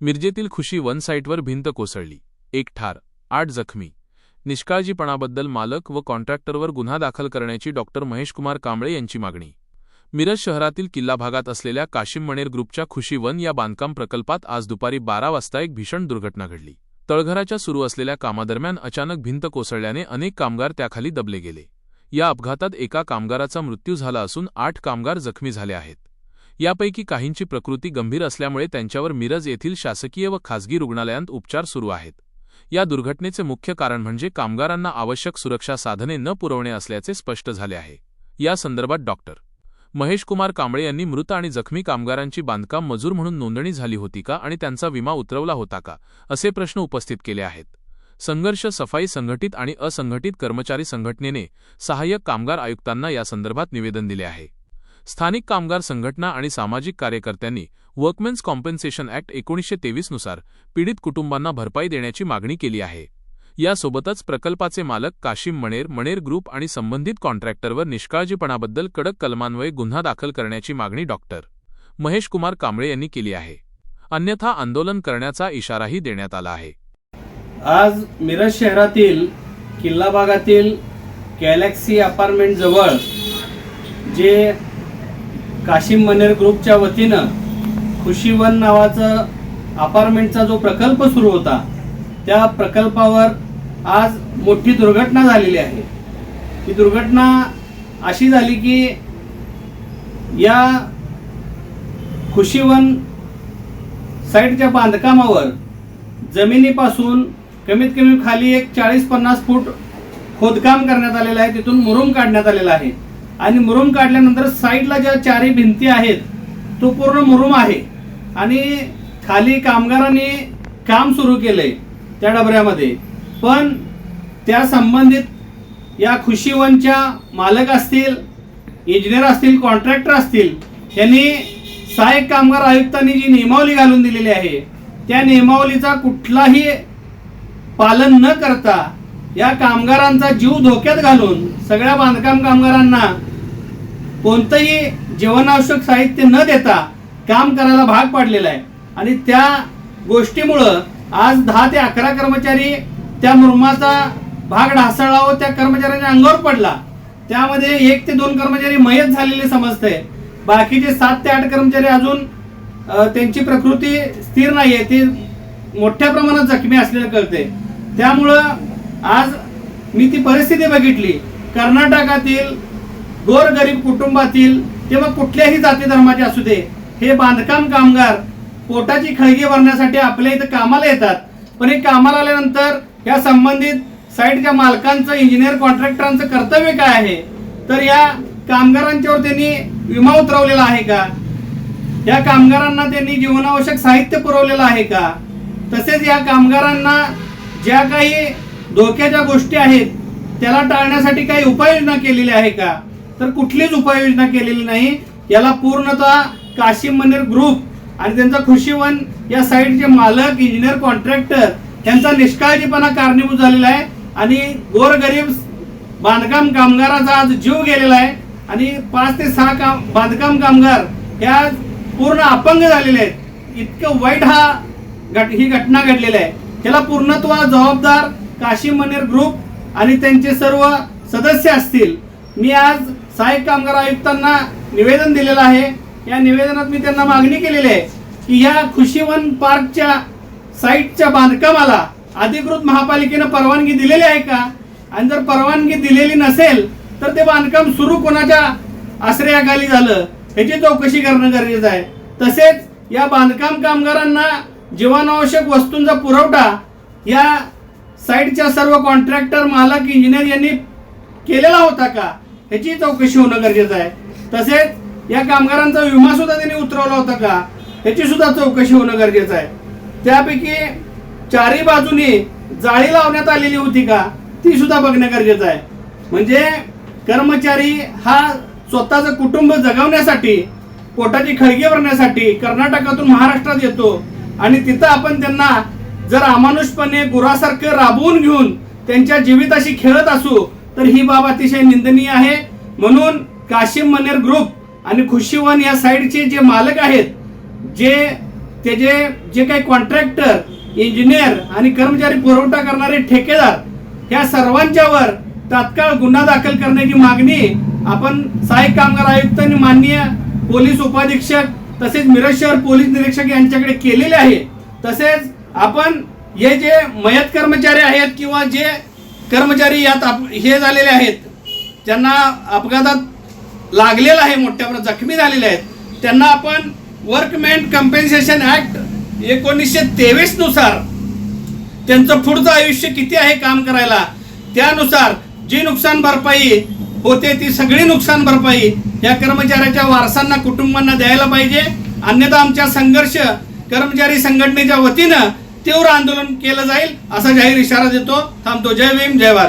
मिरजेतील खुशी वन साईटवर भिंत कोसळली. एक ठार आठ जखमी. निष्काळजीपणाबद्दल मालक व कॉन्ट्रॅक्टरवर गुन्हा दाखल करण्याची डॉक्टर महेशकुमार कांबळे यांची मागणी. मिरज शहरातील किल्ला भागात असलेल्या काशिम मणेर ग्रुपच्या खुशी वन या बांधकाम प्रकल्पात आज दुपारी बारा वाजता एक भीषण दुर्घटना घडली. तळघराच्या सुरू असलेल्या कामादरम्यान अचानक भिंत कोसळल्याने अनेक कामगार त्याखाली दबले गेले. या अपघातात एका कामगाराचा मृत्यू झाला असून आठ कामगार जखमी झाले आहेत. यापैकी काहींची प्रकृती गंभीर असल्यामुळे त्यांच्यावर मिरज येथील शासकीय व खासगी रुग्णालयांत उपचार सुरू आहेत. या दुर्घटनेचे मुख्य कारण म्हणजे कामगारांना आवश्यक सुरक्षा साधने न पुरवणे असल्याचे स्पष्ट झाले आहे. या संदर्भात डॉक्टर महेशकुमार कांबळे यांनी मृत आणि जखमी कामगारांची बांधकाम मजूर म्हणून नोंदणी झाली होती का आणि त्यांचा विमा उतरवला होता का असे प्रश्न उपस्थित केले आहेत. संघर्ष सफाई संघटित आणि असंघटित कर्मचारी संघटनेने सहाय्यक कामगार आयुक्तांना यासंदर्भात निवेदन दिले आहे. स्थानिक कामगार संघटना आणि सामाजिक कार्यकर्त्यांनी वर्कमेन्स कॉम्पेन्सेशन ॲक्ट एकोणीसशे तेवीसनुसार पीडित कुटुंबांना भरपाई देण्याची मागणी केली आहे. यासोबतच प्रकल्पाचे मालक काशिम मणेर मणेर ग्रुप आणि संबंधित कॉन्ट्रॅक्टरवर निष्काळजीपणाबद्दल कडक कलमान्वये गुन्हा दाखल करण्याची मागणी डॉक्टर महेश कुमार कांबळे यांनी केली आहे. अन्यथा आंदोलन करण्याचा इशाराही देण्यात आला आहे. आज मिरज शहरातील किल्ला भागातील गॅलेक्सी अपार्टमेंट जवळ जे काशिम मनेर ग्रुपच्या वतीनं खुशीवन नावाचं अपार्टमेंटचा जो प्रकल्प सुरू होता त्या प्रकल्पावर आज मोठी दुर्घटना झालेली आहे. ही दुर्घटना अशी झाली की या खुशीवन साईडच्या बांधकामावर जमिनीपासून कमीत कमी खाली एक चाळीस पन्नास फूट खोदकाम करण्यात आलेलं आहे तिथून मुरुम काढण्यात आलेला आहे. आणि मुरुम काढल्यानंतर साईडला ज्या चारही भिंती आहेत तो पूर्ण मुरुम आहे. आणि खाली कामगारांनी काम सुरू केलंय त्या डबऱ्यामध्ये. पण त्या संबंधित या खुशीवनच्या मालक असतील इंजिनियर असतील कॉन्ट्रॅक्टर असतील यांनी सहाय्यक कामगार आयुक्तांनी जी नियमावली घालून दिलेली आहे त्या नियमावलीचा कुठलाही पालन न करता या कामगारांचा जीव धोक्यात घालून सगळ्या बांधकाम कामगारांना कोणतंही जीवनावश्यक साहित्य न देता काम करायला भाग पाडलेला आहे. आणि त्या गोष्टीमुळं आज दहा ते अकरा कर्मचारी त्या मुरमाचा भाग ढासळला व त्या कर्मचाऱ्यांच्या अंगावर पडला. त्यामध्ये एक ते दोन कर्मचारी मयत झालेले समजते बाकीचे सात ते आठ कर्मचारी अजून त्यांची प्रकृती स्थिर नाही आहे ते मोठ्या प्रमाणात जखमी असलेलं कळते त्यामुळं आज मी ती परिस्थिती बघितली. कर्नाटकातील गोरगरीब कुटुंबातील किंवा कुठल्याही जाती धर्माचे असू दे हे बांधकाम कामगार पोटाची खळगी भरण्यासाठी आपल्या इथं कामाला येतात. पण हे कामाला आल्यानंतर या संबंधित साईटच्या मालकांचं इंजिनियर कॉन्ट्रॅक्टरांचं कर्तव्य काय आहे? तर या कामगारांच्यावर त्यांनी विमा उतरवलेला आहे का? या कामगारांना त्यांनी जीवनावश्यक साहित्य पुरवलेलं आहे का? तसेच या कामगारांना ज्या काही धोक्याच्या गोष्टी आहेत. त्याला टाळण्यासाठी काही उपाययोजना केलेली आहे का? तर कुठलीच उपाययोजना केलेली नाही. याला पूर्णतः काशिम मनेर ग्रुप आणि त्यांचा खुशीवन या साईडचे मालक इंजिनियर कॉन्ट्रॅक्टर यांचा निष्काळजीपणा कारणीभूत झालेला आहे. आणि गोरगरीब बांधकाम कामगाराचा आज जीव गेलेला आहे. आणि पाच ते सहा काम बांधकाम कामगार ह्या पूर्ण अपंग झालेले आहेत. इतकं वाईट हा घट ही घटना घडलेली आहे. त्याला पूर्णत्व जबाबदार काशी मनेर ग्रुप आणि त्यांचे सर्व सदस्य असतील मी आज सहाय्यक कामगार आयुक्तांना निवेदन दिलेलं आहे. या निवेदनात मी त्यांना मागणी केलेली आहे की या खुशीवन पार्कच्या साईटच्या बांधकामाला अधिकृत महापालिकेनं परवानगी दिलेली आहे का? आणि जर परवानगी दिलेली नसेल तर ते बांधकाम सुरू कोणाच्या आश्रयाखाली झालं ह्याची चौकशी करणं गरजेचं आहे. तसेच या बांधकाम कामगारांना जीवनावश्यक वस्तूंचा पुरवठा या साईटच्या सर्व कॉन्ट्रॅक्टर मालक इंजिनियर यांनी केलेला होता का? ह्याची चौकशी होणं गरजेचं आहे. तसेच या कामगारांचा विमा सुद्धा त्यांनी उतरवला होता का? ह्याची सुद्धा चौकशी होणं गरजेचं आहे. त्यापैकी चारी बाजूनी जाळी लावण्यात आलेली होती का? ती सुद्धा बघणं गरजेचं आहे. म्हणजे कर्मचारी हा स्वतःचं कुटुंब जगवण्यासाठी पोटाची खळगी भरण्यासाठी कर्नाटकातून महाराष्ट्रात येतो आणि तिथं आपण त्यांना जर अमानुषपणे गुरासारखं राबवून घेऊन त्यांच्या जीविताशी खेळत असू तर ही बाब अतिशय निंदनीय आहे. म्हणून काशिम मनेर ग्रुप आणि खुशीवन या साईडचे जे मालक आहेत जे त्याचे जे काही कॉन्ट्रॅक्टर इंजिनियर आणि कर्मचारी पुरवठा करणारे ठेकेदार ह्या सर्वांच्यावर तात्काळ गुन्हा दाखल करण्याची मागणी आपण सहाय्यक कामगार आयुक्त आणि माननीय पोलीस उपाधीक्षक तसेच मिरज शहर पोलीस निरीक्षक यांच्याकडे केलेले आहे. तसेच आपण हे जे मयत कर्मचारी आहेत किंवा जे कर्मचारी यात आप- हे झालेले आहेत ज्यांना अपघातात लागलेलं आहे मोठ्या प्रमाणात जखमी झालेले आहेत त्यांना आपण वर्कमॅन कम्पेन्सेशन ॲक्ट एकोणीसशे तेवीसनुसार त्यांचं पुढचं आयुष्य किती आहे काम करायला त्यानुसार जी नुकसान भरपाई होते ती सगळी नुकसान भरपाई या कर्मचाऱ्याच्या वारसांना कुटुंबांना द्यायला पाहिजे. अन्यथा आमच्या संघर्ष कर्मचारी संघटनेच्या वतीनं तीव्र आंदोलन केलं जाईल असा जाहीर इशारा देतो. थांबतो. जय भीम जय भारत.